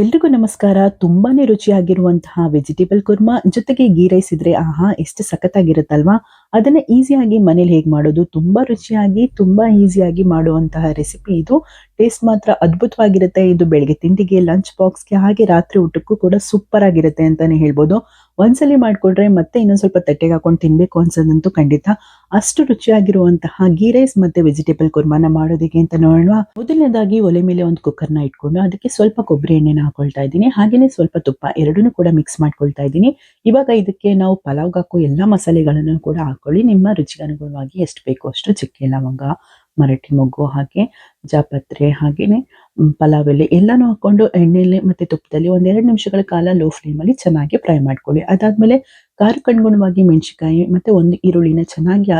ಎಲ್ರಿಗೂ ನಮಸ್ಕಾರ. ತುಂಬಾನೇ ರುಚಿಯಾಗಿರುವಂತಹ ವೆಜಿಟೇಬಲ್ ಕುರ್ಮಾ ಜೊತೆಗೆ ಗೀ ರೈಸ್ ಇದ್ರೆ ಆಹಾ ಎಷ್ಟು ಸಖತ್ತಾಗಿರುತ್ತಲ್ವಾ? ಅದನ್ನ ಈಸಿಯಾಗಿ ಮನೇಲಿ ಹೇಗೆ ಮಾಡೋದು? ತುಂಬಾ ರುಚಿಯಾಗಿ, ತುಂಬಾ ಈಸಿಯಾಗಿ ಮಾಡುವಂತಹ ರೆಸಿಪಿ ಇದು. ಟೇಸ್ಟ್ ಮಾತ್ರ ಅದ್ಭುತವಾಗಿರುತ್ತೆ. ಇದು ಬೆಳಗ್ಗೆ ತಿಂಡಿಗೆ ಲಂಚ್ ಬಾಕ್ಸ್ಗೆ ಹಾಗೆ ರಾತ್ರಿ ಊಟಕ್ಕೂ ಕೂಡ ಸೂಪರ್ ಆಗಿರುತ್ತೆ ಅಂತಾನೆ ಹೇಳ್ಬೋದು. ಒಂದ್ಸಲಿ ಮಾಡ್ಕೊಂಡ್ರೆ ಮತ್ತೆ ಇನ್ನೊಂದು ಸ್ವಲ್ಪ ತಟ್ಟೆಗೆ ಹಾಕೊಂಡು ತಿನ್ಬೇಕು ಅನ್ಸೋದಂತೂ ಖಂಡಿತ. ಅಷ್ಟು ರುಚಿಯಾಗಿರುವಂತಹ ಗೀ ರೈಸ್ ಮತ್ತೆ ವೆಜಿಟೇಬಲ್ ಕುರ್ಮಾನ ಮಾಡೋದಕ್ಕೆ ಅಂತ ನೋಡೋಣ. ಮೊದಲನೇದಾಗಿ ಒಲೆ ಮೇಲೆ ಒಂದು ಕುಕ್ಕರ್ನ ಇಟ್ಕೊಂಡು ಅದಕ್ಕೆ ಸ್ವಲ್ಪ ಕೊಬ್ಬರಿ ಎಣ್ಣೆನ ಹಾಕೊಳ್ತಾ ಇದ್ದೀನಿ. ಹಾಗೇನೆ ಸ್ವಲ್ಪ ತುಪ್ಪ ಎರಡನ್ನೂ ಕೂಡ ಮಿಕ್ಸ್ ಮಾಡ್ಕೊಳ್ತಾ ಇದ್ದೀನಿ. ಇವಾಗ ಇದಕ್ಕೆ ನಾವು ಪಲಾವ್ ಹಾಕೋ ಎಲ್ಲ ಮಸಾಲೆಗಳನ್ನು ಕೂಡ ಹಾಕೊಳ್ಳಿ. ನಿಮ್ಮ ರುಚಿಗೆ ಅನುಗುಣವಾಗಿ ಎಷ್ಟು ಬೇಕೋ ಅಷ್ಟು ಚಕ್ಕೆ, ಲವಂಗ ಮರಟಿ ಮೊಗ್ಗು ಹಾಗೆ, ಜಾಪತ್ರೆ ಹಾಗೆಯೇ ಪಲಾವ್ ಎಲೆ ಎಲ್ಲಾನು ಹಾಕೊಂಡು ಎಣ್ಣೆಯಲ್ಲಿ ಮತ್ತೆ ತುಪ್ಪದಲ್ಲಿ ಒಂದೆರಡು ನಿಮಿಷಗಳ ಕಾಲ ಲೋ ಫ್ಲೇಮಲ್ಲಿ ಚೆನ್ನಾಗಿ ಫ್ರೈ ಮಾಡ್ಕೊಳ್ಳಿ. ಅದಾದ್ಮೇಲೆ ಖಾರಕ್ಕೆ ಅನುಗುಣವಾಗಿ ಮೆಣಸಿನಕಾಯಿ ಮತ್ತೆ ಒಂದು ಈರುಳ್ಳಿನ ಚೆನ್ನಾಗಿ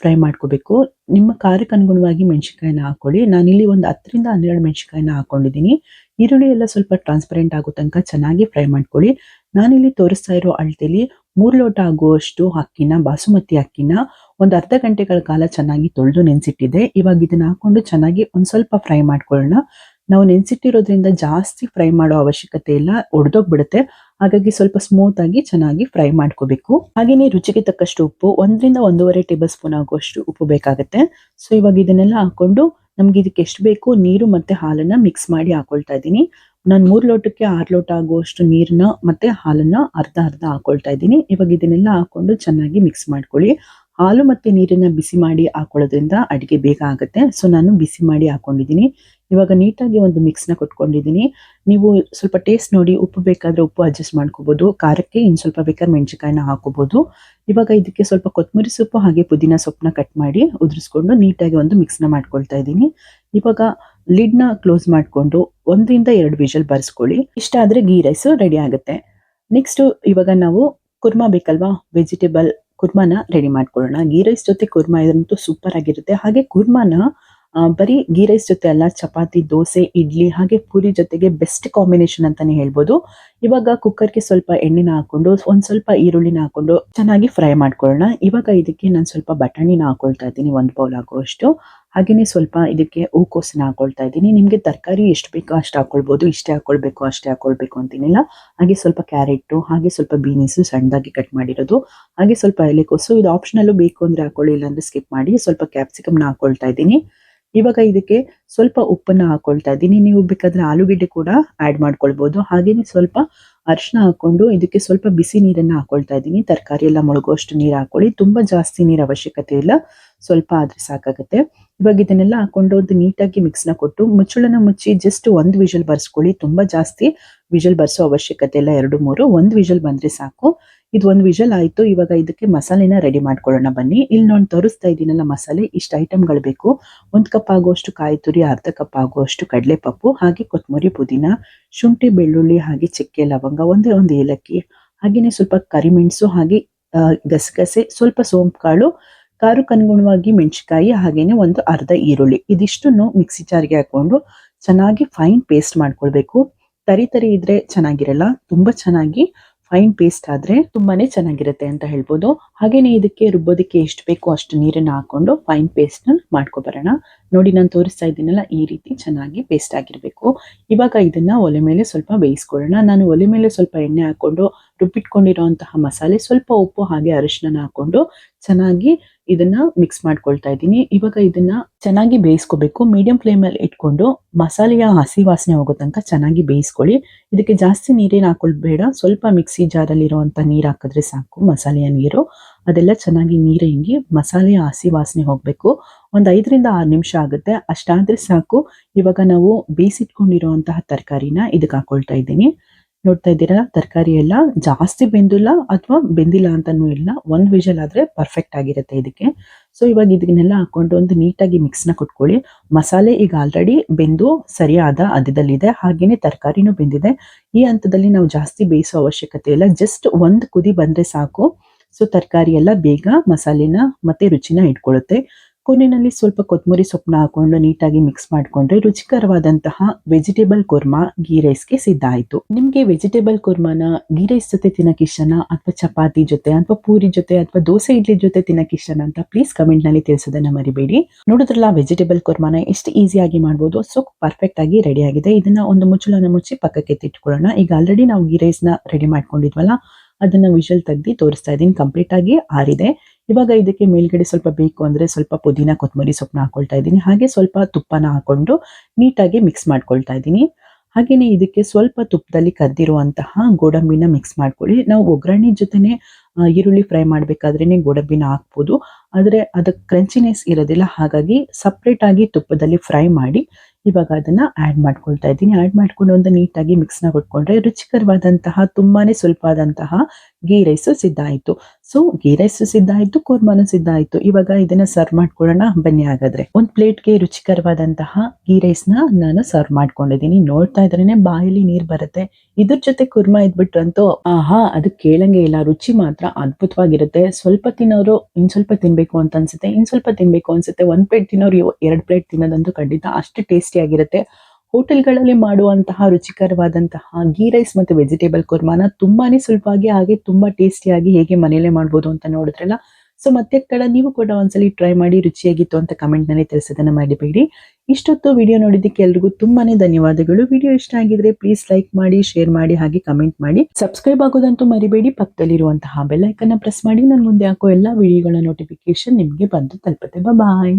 ಫ್ರೈ ಮಾಡ್ಕೋಬೇಕು. ನಿಮ್ಮ ಖಾರಕ್ಕೆ ಅನುಗುಣವಾಗಿ ಮೆಣಸಿನಕಾಯಿನ ಹಾಕ್ಕೊಳ್ಳಿ ನಾನಿಲ್ಲಿ ಒಂದು ಹತ್ತರಿಂದ ಹನ್ನೆರಡು ಮೆಣಸಿನಕಾಯಿನ ಹಾಕೊಂಡಿದ್ದೀನಿ. ಈರುಳ್ಳಿ ಎಲ್ಲ ಸ್ವಲ್ಪ ಟ್ರಾನ್ಸ್ಪರೆಂಟ್ ಆಗೋ ತನಕ ಚೆನ್ನಾಗಿ ಫ್ರೈ ಮಾಡ್ಕೊಳ್ಳಿ. ನಾನಿಲ್ಲಿ ತೋರಿಸ್ತಾ ಇರೋ ಅಳತೆಲಿ ಮೂರು ಲೋಟ ಆಗುವಷ್ಟು ಅಕ್ಕಿನ, ಬಾಸುಮತಿ ಅಕ್ಕಿನ ಒಂದು ಅರ್ಧ ಗಂಟೆಗಳ ಕಾಲ ಚೆನ್ನಾಗಿ ತೊಳೆದು ನೆನೆಸಿಟ್ಟಿದೆ. ಇವಾಗ ಇದನ್ನ ಹಾಕೊಂಡು ಚೆನ್ನಾಗಿ ಒಂದು ಸ್ವಲ್ಪ ಫ್ರೈ ಮಾಡ್ಕೊಳ್ಳೋಣ. ನಾವು ನೆನೆಸಿಟ್ಟಿರೋದ್ರಿಂದ ಜಾಸ್ತಿ ಫ್ರೈ ಮಾಡೋ ಅವಶ್ಯಕತೆ ಇಲ್ಲ, ಒಡೆದೋಗ್ಬಿಡುತ್ತೆ. ಹಾಗಾಗಿ ಸ್ವಲ್ಪ ಸ್ಮೂತ್ ಆಗಿ ಚೆನ್ನಾಗಿ ಫ್ರೈ ಮಾಡ್ಕೋಬೇಕು. ಹಾಗೇನೆ ರುಚಿಗೆ ತಕ್ಕಷ್ಟು ಉಪ್ಪು, ಒಂದರಿಂದ ಒಂದೂವರೆ ಟೇಬಲ್ ಸ್ಪೂನ್ ಆಗುವಷ್ಟು ಉಪ್ಪು ಬೇಕಾಗುತ್ತೆ. ಸೊ ಇವಾಗ ಇದನ್ನೆಲ್ಲ ಹಾಕೊಂಡು ನಮ್ಗೆ ಇದಕ್ಕೆ ಎಷ್ಟು ಬೇಕು, ನೀರು ಮತ್ತೆ ಹಾಲನ್ನ ಮಿಕ್ಸ್ ಮಾಡಿ ಹಾಕೊಳ್ತಾ ಇದ್ದೀನಿ. ನಾನು ಮೂರು ಲೋಟಕ್ಕೆ ಆರು ಲೋಟ ಆಗುವಷ್ಟು ನೀರನ್ನ ಮತ್ತೆ ಹಾಲನ್ನ ಅರ್ಧ ಅರ್ಧ ಹಾಕೊಳ್ತಾ ಇದ್ದೀನಿ. ಇವಾಗ ಇದನ್ನೆಲ್ಲ ಹಾಕೊಂಡು ಚೆನ್ನಾಗಿ ಮಿಕ್ಸ್ ಮಾಡ್ಕೊಳ್ಳಿ. ಹಾಲು ಮತ್ತೆ ನೀರನ್ನ ಬಿಸಿ ಮಾಡಿ ಹಾಕೊಳ್ಳೋದ್ರಿಂದ ಅಡಿಗೆ ಬೇಗ ಆಗುತ್ತೆ. ಸೊ ನಾನು ಬಿಸಿ ಮಾಡಿ ಹಾಕೊಂಡಿದ್ದೀನಿ. ಇವಾಗ ನೀಟಾಗಿ ಒಂದು ಮಿಕ್ಸ್ನ ಕೊಟ್ಕೊಂಡಿದ್ದೀನಿ. ನೀವು ಸ್ವಲ್ಪ ಟೇಸ್ಟ್ ನೋಡಿ ಉಪ್ಪು ಬೇಕಾದರೆ ಉಪ್ಪು ಅಡ್ಜಸ್ಟ್ ಮಾಡ್ಕೋಬೋದು. ಖಾರಕ್ಕೆ ಇನ್ನು ಸ್ವಲ್ಪ ಬೇಕಾದ್ರೆ ಮೆಣಸಿನಕಾಯಿನ ಹಾಕೋಬೋದು. ಇವಾಗ ಇದಕ್ಕೆ ಸ್ವಲ್ಪ ಕೊತ್ತಂಬರಿ ಸೊಪ್ಪು ಹಾಗೆ ಪುದೀನ ಸೊಪ್ಪನ್ನ ಕಟ್ ಮಾಡಿ ಉದುರಿಸ್ಕೊಂಡು ನೀಟಾಗಿ ಒಂದು ಮಿಕ್ಸ್ನ ಮಾಡ್ಕೊಳ್ತಾ ಇದ್ದೀನಿ. ಇವಾಗ ಲಿಡ್ನ ಕ್ಲೋಸ್ ಮಾಡಿಕೊಂಡು ಒಂದರಿಂದ ಎರಡು ವಿಷಲ್ ಬರ್ಸ್ಕೊಳ್ಳಿ. ಇಷ್ಟ ಆದ್ರೆ ಗೀ ರೈಸು ರೆಡಿ ಆಗುತ್ತೆ. ನೆಕ್ಸ್ಟು ಇವಾಗ ನಾವು ಕುರ್ಮಾ ಬೇಕಲ್ವಾ? ವೆಜಿಟೇಬಲ್ ಕುರ್ಮಾನ ರೆಡಿ ಮಾಡ್ಕೊಳ್ಳೋಣ. ಗೀ ರೈಸ್ ಜೊತೆ ಕುರ್ಮಾ ಇದಂತೂ ಸೂಪರ್ ಆಗಿರುತ್ತೆ. ಹಾಗೆ ಕುರ್ಮಾನ ಬರೀ ಗೀ ರೈಸ್ ಜೊತೆ ಅಲ್ಲ, ಚಪಾತಿ, ದೋಸೆ, ಇಡ್ಲಿ, ಹಾಗೆ ಪೂರಿ ಜೊತೆಗೆ ಬೆಸ್ಟ್ ಕಾಂಬಿನೇಷನ್ ಅಂತಾನೆ ಹೇಳ್ಬೋದು. ಇವಾಗ ಕುಕ್ಕರ್ಗೆ ಸ್ವಲ್ಪ ಎಣ್ಣೆನ ಹಾಕೊಂಡು ಒಂದ್ ಸ್ವಲ್ಪ ಈರುಳ್ಳಿನ ಹಾಕೊಂಡು ಚೆನ್ನಾಗಿ ಫ್ರೈ ಮಾಡ್ಕೊಳ್ಳೋಣ. ಇವಾಗ ಇದಕ್ಕೆ ನಾನು ಸ್ವಲ್ಪ ಬಟಾಣಿನ ಹಾಕೊಳ್ತಾ ಇದ್ದೀನಿ, ಒಂದು ಬೌಲ್ ಆಗುವಷ್ಟು ಹಾಗೇನೆ ಸ್ವಲ್ಪ ಇದಕ್ಕೆ ಹೂಕೋಸನ್ನ ಹಾಕೊಳ್ತಾ ಇದ್ದೀನಿ. ನಿಮಗೆ ತರಕಾರಿ ಎಷ್ಟು ಬೇಕೋ ಅಷ್ಟು ಹಾಕೊಳ್ಬೋದು, ಇಷ್ಟೇ ಹಾಕೊಳ್ಬೇಕು ಅಷ್ಟೇ ಹಾಕೊಳ್ಬೇಕು ಅಂತೀನಿಲ್ಲ? ಹಾಗೆ ಸ್ವಲ್ಪ ಕ್ಯಾರೆಟ್, ಹಾಗೆ ಸ್ವಲ್ಪ ಬೀನೀಸು ಸಣ್ಣದಾಗಿ ಕಟ್ ಮಾಡಿರೋದು. ಹಾಗೆ ಸ್ವಲ್ಪ ಎಲೆಕೋಸು, ಇದು ಆಪ್ಷನಲ್ಲೂ ಬೇಕು ಅಂದರೆ ಹಾಕೊಳ್ಳಿ ಇಲ್ಲಾಂದರೆ ಸ್ಕಿಪ್ ಮಾಡಿ, ಸ್ವಲ್ಪ ಕ್ಯಾಪ್ಸಿಕಮ್ನ ಹಾಕೊಳ್ತಾ ಇದ್ದೀನಿ. ಇವಾಗ ಇದಕ್ಕೆ ಸ್ವಲ್ಪ ಉಪ್ಪನ್ನ ಹಾಕೊಳ್ತಾ ಇದ್ದೀನಿ. ನೀವು ಬೇಕಾದ್ರೆ ಆಲೂಗಡ್ಡೆ ಕೂಡ ಆಡ್ ಮಾಡ್ಕೊಳ್ಬೋದು. ಹಾಗೆಯೇ ಸ್ವಲ್ಪ ಅರಿಶಿನ ಹಾಕೊಂಡು ಇದಕ್ಕೆ ಸ್ವಲ್ಪ ಬಿಸಿ ನೀರನ್ನ ಹಾಕೊಳ್ತಾ ಇದ್ದೀನಿ. ತರಕಾರಿ ಎಲ್ಲ ಮುಳುಗುವಷ್ಟು ನೀರು ಹಾಕೊಳ್ಳಿ. ತುಂಬಾ ಜಾಸ್ತಿ ನೀರು ಅವಶ್ಯಕತೆ ಇಲ್ಲ. ಸ್ವಲ್ಪ ಆದ್ರೆ ಸಾಕಾಗುತ್ತೆ. ಇವಾಗ ಇದನ್ನೆಲ್ಲ ಹಾಕೊಂಡು ಒಂದು ನೀಟಾಗಿ ಮಿಕ್ಸ್ನ ಕೊಟ್ಟು ಮುಚ್ಚಳನ ಮುಚ್ಚಿ ಜಸ್ಟ್ ಒಂದು ವಿಷಲ್ ಬರ್ಸ್ಕೊಳ್ಳಿ. ತುಂಬಾ ಜಾಸ್ತಿ ವಿಷಲ್ ಬರ್ಸೋ ಅವಶ್ಯಕತೆ ಇಲ್ಲ. ಎರಡು, ಮೂರು, ಒಂದು ವಿಷಲ್ ಬಂದ್ರೆ ಸಾಕು. ಇದು ಒಂದು ವಿಷಲ್ ಆಯ್ತು. ಇವಾಗ ಇದಕ್ಕೆ ಮಸಾಲೆನ ರೆಡಿ ಮಾಡ್ಕೊಳ್ಳೋಣ ಬನ್ನಿ. ಇಲ್ಲಿ ನಾನು ತೋರಿಸ್ತಾ ಇದ್ದೀನಲ್ಲ ಮಸಾಲೆ. ಇಷ್ಟು ಐಟಮ್ಗಳು ಬೇಕು. ಒಂದು ಕಪ್ ಆಗುವಷ್ಟು ಕಾಯಿ ತುರಿ, ಅರ್ಧ ಕಪ್ ಆಗುವಷ್ಟು ಕಡಲೆಪಪ್ಪು, ಹಾಗೆ ಕೊತ್ತಂಬರಿ ಪುದೀನ, ಶುಂಠಿ, ಬೆಳ್ಳುಳ್ಳಿ, ಹಾಗೆ ಚಕ್ಕೆ, ಲವಂಗ, ಒಂದೇ ಒಂದು ಏಲಕ್ಕಿ ಹಾಗೆಯೇ ಸ್ವಲ್ಪ ಕರಿಮೆಣಸು, ಹಾಗೆ ಗಸಗಸೆ, ಸ್ವಲ್ಪ ಸೋಂಪು ಕಾಳು ಖಾರಕ್ಕೆ ಅನುಗುಣವಾಗಿ ಮೆಣಸಿನಕಾಯಿ ಹಾಗೇನೆ ಒಂದು ಅರ್ಧ ಈರುಳ್ಳಿ. ಇದಿಷ್ಟನ್ನು ಮಿಕ್ಸಿ ಜಾರ್ಗೆ ಹಾಕೊಂಡು ಚೆನ್ನಾಗಿ ಫೈನ್ ಪೇಸ್ಟ್ ಮಾಡ್ಕೊಳ್ಬೇಕು. ತರಿ ತರಿ ಇದ್ರೆ ಚೆನ್ನಾಗಿರಲ್ಲ, ತುಂಬಾ ಚೆನ್ನಾಗಿ ಫೈನ್ ಪೇಸ್ಟ್ ಆದ್ರೆ ತುಂಬಾನೇ ಚೆನ್ನಾಗಿರುತ್ತೆ ಅಂತ ಹೇಳ್ಬೋದು. ಹಾಗೇನೆ ಇದಕ್ಕೆ ರುಬ್ಬೋದಕ್ಕೆ ಎಷ್ಟು ಬೇಕೋ ಅಷ್ಟು ನೀರನ್ನ ಹಾಕೊಂಡು ಫೈನ್ ಪೇಸ್ಟ್ನ ಮಾಡ್ಕೊಬರೋಣ. ನೋಡಿ, ನಾನು ತೋರಿಸ್ತಾ ಇದ್ದೀನಲ್ಲ, ಈ ರೀತಿ ಚೆನ್ನಾಗಿ ಪೇಸ್ಟ್ ಆಗಿರ್ಬೇಕು. ಇವಾಗ ಇದನ್ನ ಒಲೆ ಮೇಲೆ ಸ್ವಲ್ಪ ಬೇಯಿಸ್ಕೊಳ್ಳೋಣ. ನಾನು ಒಲೆ ಮೇಲೆ ಸ್ವಲ್ಪ ಎಣ್ಣೆ ಹಾಕೊಂಡು ರುಬ್ಬಿಟ್ಕೊಂಡಿರುವಂತಹ ಮಸಾಲೆ ಸ್ವಲ್ಪ ಉಪ್ಪು ಹಾಗೆ ಅರಿಶಿನ ಹಾಕೊಂಡು ಚೆನ್ನಾಗಿ ಇದನ್ನ ಮಿಕ್ಸ್ ಮಾಡ್ಕೊಳ್ತಾ ಇದ್ದೀನಿ. ಇವಾಗ ಇದನ್ನ ಚೆನ್ನಾಗಿ ಬೇಯಿಸ್ಕೋಬೇಕು. ಮೀಡಿಯಂ ಫ್ಲೇಮಲ್ಲಿ ಇಟ್ಕೊಂಡು ಮಸಾಲೆಯ ಹಸಿ ವಾಸನೆ ಹೋಗೋ ತನಕ ಚೆನ್ನಾಗಿ ಬೇಯಿಸ್ಕೊಳ್ಳಿ. ಇದಕ್ಕೆ ಜಾಸ್ತಿ ನೀರೇನು ಹಾಕೊಳ್ಬೇಡ. ಸ್ವಲ್ಪ ಮಿಕ್ಸಿ ಜಾರಲ್ಲಿ ಇರುವಂತ ನೀರು ಹಾಕಿದ್ರೆ ಸಾಕು. ಮಸಾಲೆಯ ನೀರು. ಅದೆಲ್ಲ ಚೆನ್ನಾಗಿ ನೀರು ಹಿಂಗಿ ಮಸಾಲೆಯ ಹಸಿ ವಾಸನೆ ಹೋಗ್ಬೇಕು. ಒಂದ್ ಐದರಿಂದ ಆರು ನಿಮಿಷ ಆಗುತ್ತೆ. ಅಷ್ಟಾದ್ರೆ ಸಾಕು. ಇವಾಗ ನಾವು ಬೇಯಿಸಿಟ್ಕೊಂಡಿರುವಂತಹ ತರಕಾರಿನ ಇದಕ್ಕೆ ಹಾಕೊಳ್ತಾ ಇದ್ದೀನಿ. ನೋಡ್ತಾ ಇದ್ದೀರಾ? ತರಕಾರಿ ಎಲ್ಲ ಜಾಸ್ತಿ ಬೆಂದಿಲ್ಲ ಅಥವಾ ಬೆಂದಿಲ್ಲ ಅಂತಾನೂ ಇಲ್ಲ. ಒಂದ್ ವಿಷಲ್ ಆದ್ರೆ ಪರ್ಫೆಕ್ಟ್ ಆಗಿರುತ್ತೆ ಇದಕ್ಕೆ. ಸೊ ಇವಾಗ ಇದನ್ನೆಲ್ಲ ಹಾಕೊಂಡು ಒಂದು ನೀಟಾಗಿ ಮಿಕ್ಸ್ನ ಕೊಟ್ಕೊಳ್ಳಿ. ಮಸಾಲೆ ಈಗ ಆಲ್ರೆಡಿ ಬೆಂದು ಸರಿಯಾದ ಹದದಲ್ಲಿದೆ ಹಾಗೇನೆ ತರಕಾರಿನೂ ಬೆಂದಿದೆ. ಈ ಹಂತದಲ್ಲಿ ನಾವು ಜಾಸ್ತಿ ಬೇಯಿಸೋ ಅವಶ್ಯಕತೆ ಇಲ್ಲ. ಜಸ್ಟ್ ಒಂದ್ ಕುದಿ ಬಂದ್ರೆ ಸಾಕು. ಸೊ ತರಕಾರಿ ಎಲ್ಲ ಬೇಗ ಮಸಾಲೆನ ಮತ್ತೆ ರುಚಿನ ಇಟ್ಕೊಳ್ಳುತ್ತೆ. ಕೊನೆಯಲ್ಲಿ ಸ್ವಲ್ಪ ಕೊತ್ತಂಬರಿ ಸೊಪ್ಪನ್ನ ಹಾಕೊಂಡು ನೀಟಾಗಿ ಮಿಕ್ಸ್ ಮಾಡ್ಕೊಂಡ್ರೆ ರುಚಿಕರವಾದಂತಹ ವೆಜಿಟೇಬಲ್ ಕುರ್ಮಾ ಗೀ ರೈಸ್ಗೆ ಸಿದ್ಧ ಆಯ್ತು. ನಿಮಗೆ ವೆಜಿಟೇಬಲ್ ಕುರ್ಮಾನ ಗೀ ರೈಸ್ ಜೊತೆ ತಿನ್ನಕ್ಕೆ ಇಷ್ಟನಾ ಅಥವಾ ಚಪಾತಿ ಜೊತೆ ಅಥವಾ ಪೂರಿ ಜೊತೆ ಅಥವಾ ದೋಸೆ ಇಡ್ಲಿ ಜೊತೆ ತಿನ್ನಕ್ಕೆ ಇಷ್ಟನಾ ಅಂತ ಪ್ಲೀಸ್ ಕಮೆಂಟ್ನಲ್ಲಿ ತಿಳಿಸೋದನ್ನ ಮರಿಬೇಡಿ. ನೋಡಿದ್ರಲ್ಲ ವೆಜಿಟೇಬಲ್ ಕುರ್ಮಾನ ಎಷ್ಟು ಈಸಿಯಾಗಿ ಮಾಡ್ಬೋದು? ಸೊ ಪರ್ಫೆಕ್ಟ್ ಆಗಿ ರೆಡಿ ಆಗಿದೆ. ಇದನ್ನ ಒಂದು ಮುಚ್ಚಳನ ಮುಚ್ಚಿ ಪಕ್ಕಕ್ಕೆ ಎತ್ತಿಟ್ಕೊಳ್ಳೋಣ. ಈಗ ಆಲ್ರೆಡಿ ನಾವು ಗೀ ರೈಸ್ನ ರೆಡಿ ಮಾಡ್ಕೊಂಡಿದ್ವಲ್ಲ, ಅದನ್ನ ವಿಷಲ್ ತೆಗ್ದು ತೋರಿಸ್ತಾ ಇದ್ದೀನಿ. ಕಂಪ್ಲೀಟ್ ಆಗಿ ಆರಿದೆ. ಇವಾಗ ಇದಕ್ಕೆ ಮೇಲ್ಗಡೆ ಸ್ವಲ್ಪ ಬೇಕು ಅಂದ್ರೆ ಸ್ವಲ್ಪ ಪುದೀನ ಕೊತ್ತಂಬರಿ ಸೊಪ್ಪನ್ನ ಹಾಕೊಳ್ತಾ ಇದ್ದೀನಿ. ಹಾಗೆ ಸ್ವಲ್ಪ ತುಪ್ಪನ ಹಾಕೊಂಡು ನೀಟಾಗಿ ಮಿಕ್ಸ್ ಮಾಡ್ಕೊಳ್ತಾ ಇದ್ದೀನಿ. ಹಾಗೆಯೇ ಇದಕ್ಕೆ ಸ್ವಲ್ಪ ತುಪ್ಪದಲ್ಲಿ ಕದ್ದಿರುವಂತಹ ಗೋಡಂಬಿನ ಮಿಕ್ಸ್ ಮಾಡ್ಕೊಳ್ಳಿ. ನಾವು ಒಗ್ಗರಣೆ ಜೊತೆನೆ ಈರುಳ್ಳಿ ಫ್ರೈ ಮಾಡಬೇಕಾದ್ರೇ ಗೋಡಂಬಿನ ಹಾಕ್ಬೋದು. ಆದ್ರೆ ಅದಕ್ಕೆ ಕ್ರಂಚಿನೆಸ್ ಇರೋದಿಲ್ಲ. ಹಾಗಾಗಿ ಸಪ್ರೇಟ್ ಆಗಿ ತುಪ್ಪದಲ್ಲಿ ಫ್ರೈ ಮಾಡಿ ಇವಾಗ ಅದನ್ನ ಆಡ್ ಮಾಡ್ಕೊಳ್ತಾ ಇದ್ದೀನಿ. ಆಡ್ ಮಾಡ್ಕೊಂಡು ಒಂದು ನೀಟಾಗಿ ಮಿಕ್ಸ್ನ ಕೊಟ್ಕೊಂಡ್ರೆ ರುಚಿಕರವಾದಂತಹ, ತುಂಬಾನೇ ಸ್ವಲ್ಪ ಆದಂತಹ ಗೀ ರೈಸ್ ಸಿದ್ಧ ಆಯ್ತು ಸೊ ಗೀ ರೈಸ್ ಸಿದ್ಧ ಆಯ್ತು ಕೂರ್ಮಾನು ಸಿದ್ಧ ಆಯ್ತು ಇವಾಗ ಇದನ್ನ ಸರ್ವ್ ಮಾಡ್ಕೊಳ್ಳೋಣ. ಬನ್ನಿ ಹಾಗಾದ್ರೆ. ಒಂದ್ ಪ್ಲೇಟ್ಗೆ ರುಚಿಕರವಾದಂತಹ ಗೀ ರೈಸ್ನ ನಾನು ಸರ್ವ್ ಮಾಡ್ಕೊಂಡಿದ್ದೀನಿ. ನೋಡ್ತಾ ಇದ್ರೇನೆ ಬಾಯಲ್ಲಿ ನೀರ್ ಬರುತ್ತೆ. ಇದ್ರ ಜೊತೆ ಕುರ್ಮಾ ಇದ್ಬಿಟ್ರಂತೂ, ಆಹಾ, ಅದು ಕೇಳಂಗೆ ಇಲ್ಲ. ರುಚಿ ಮಾತ್ರ ಅದ್ಭುತವಾಗಿರುತ್ತೆ. ಸ್ವಲ್ಪ ತಿನ್ನೋರು ಇನ್ ಸ್ವಲ್ಪ ತಿನ್ಬೇಕು ಅಂತ ಅನ್ಸುತ್ತೆ. ಇನ್ ಸ್ವಲ್ಪ ತಿನ್ಬೇಕು ಅನ್ಸುತ್ತೆ. ಒಂದ್ ಪ್ಲೇಟ್ ತಿನ್ನೋರು ಎರಡ್ ಪ್ಲೇಟ್ ತಿನ್ನೋದಂತೂ ಖಂಡಿತ ಅಷ್ಟು ಟೇಸ್ಟಿ ಆಗಿರುತ್ತೆ. ಹೋಟೆಲ್ಗಳಲ್ಲಿ ಮಾಡುವಂತಹ ರುಚಿಕರವಾದಂತಹ ಗೀ ರೈಸ್ ಮತ್ತೆ ವೆಜಿಟೇಬಲ್ ಕುರ್ಮಾನ ತುಂಬಾನೇ ಸುಲಭವಾಗಿ ಹಾಗೆ ತುಂಬಾ ಟೇಸ್ಟಿಯಾಗಿ ಹೇಗೆ ಮನೆಯಲ್ಲೇ ಮಾಡ್ಬೋದು ಅಂತ ನೋಡಿದ್ರಲ್ಲ? ಸೊ ಮತ್ತೆ ಕಡೆ ನೀವು ಕೂಡ ಒಂದ್ಸಲಿ ಟ್ರೈ ಮಾಡಿ ರುಚಿಯಾಗಿತ್ತು ಅಂತ ಕಮೆಂಟ್ನಲ್ಲಿ ತಿಳಿಸೋದನ್ನ ಮರಿಬೇಡಿ. ಇಷ್ಟೊತ್ತು ವಿಡಿಯೋ ನೋಡಿದ್ದಕ್ಕೆ ಎಲ್ರಿಗೂ ತುಂಬಾನೇ ಧನ್ಯವಾದಗಳು. ವಿಡಿಯೋ ಇಷ್ಟ ಆಗಿದ್ರೆ ಪ್ಲೀಸ್ ಲೈಕ್ ಮಾಡಿ ಶೇರ್ ಮಾಡಿ, ಹಾಗೆ ಕಮೆಂಟ್ ಮಾಡಿ. ಸಬ್ಸ್ಕ್ರೈಬ್ ಆಗೋದಂತೂ ಮರಿಬೇಡಿ. ಪಕ್ಕದಲ್ಲಿರುವಂತಹ ಬೆಲ್ ಐಕನ್ನ ಪ್ರೆಸ್ ಮಾಡಿ. ನಾನು ಮುಂದೆ ಹಾಕೋ ಎಲ್ಲಾ ವಿಡಿಯೋಗಳ ನೋಟಿಫಿಕೇಶನ್ ನಿಮಗೆ ಬಂದು ತಲುಪುತ್ತೆ. ಬಾಯ್